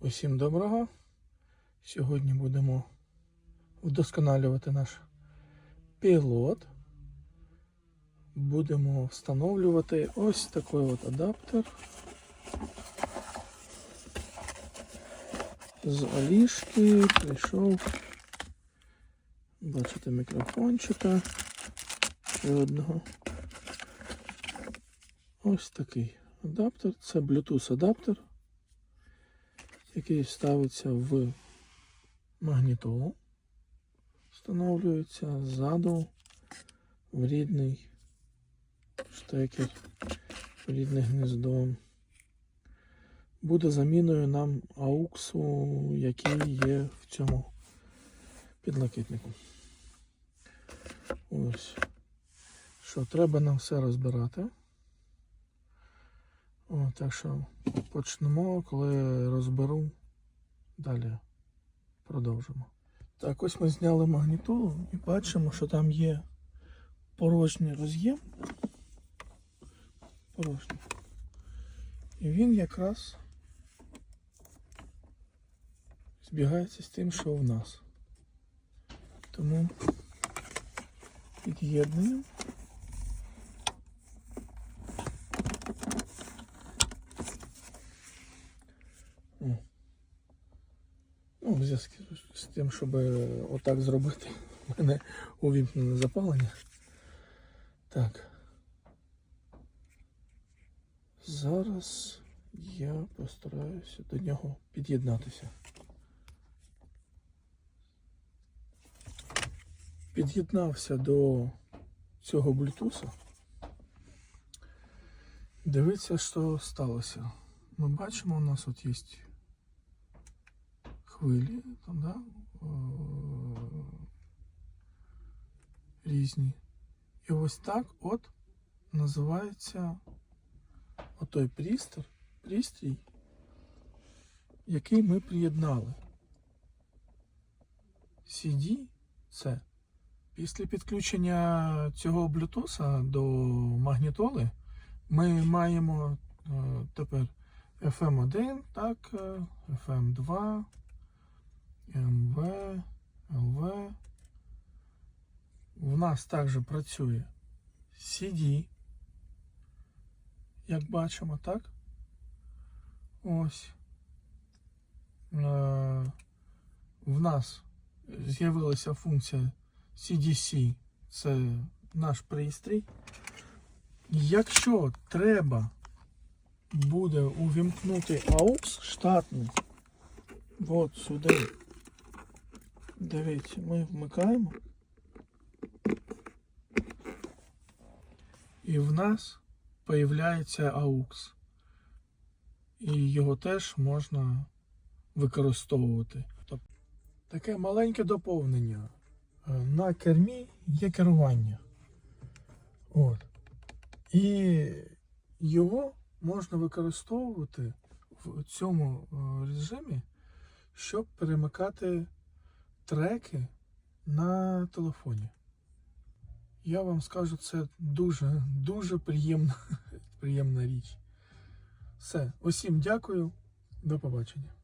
Усім доброго. Сьогодні будемо вдосконалювати наш пілот. Будемо встановлювати ось такий от адаптер з Алішки прийшов. Бачите мікрофончика ще одного. Ось такий адаптер. Це Bluetooth адаптер який ставиться в магнітолу, встановлюється ззаду в рідний штекер, в рідне гніздо. Буде заміною нам ауксу, який є в цьому підлокітнику. Ось. Що, треба нам все розбирати. О, так що почнемо, коли розберу. Далі продовжимо. Так, ось ми зняли магнітолу і бачимо, що там є порожній роз'єм. Порожній. І він якраз збігається з тим, що в нас. Тому під'єднуємо. Ну, в зв'язку з тим, щоб отак зробити, в мене увімкнене запалення. Так. Зараз я постараюся до нього під'єднатися. Під'єднався до цього блютуса. Дивіться, що сталося. Ми бачимо, у нас от є хвилі, там, да? е, різні. І ось так от називається отой пристрій, пристрій, який ми приєднали. CD це. Після підключення цього Bluetooth до магнітоли ми маємо е, тепер FM1, так, е, FM2, МВ, ЛВ. У нас також працює CD, як бачимо, так? Ось. Е, В нас з'явилася функція CDC, це наш пристрій. Якщо треба буде увімкнути AUX штатний, от сюди. Дивіться, ми вмикаємо. І в нас появляється AUX. І його теж можна використовувати. Таке маленьке доповнення. Е, На кермі є керування. От. І його можна використовувати в цьому е, режимі, щоб перемикати треки на телефоні. Я вам скажу, це дуже, дуже приємна, приємна річ. Все, усім дякую, до побачення.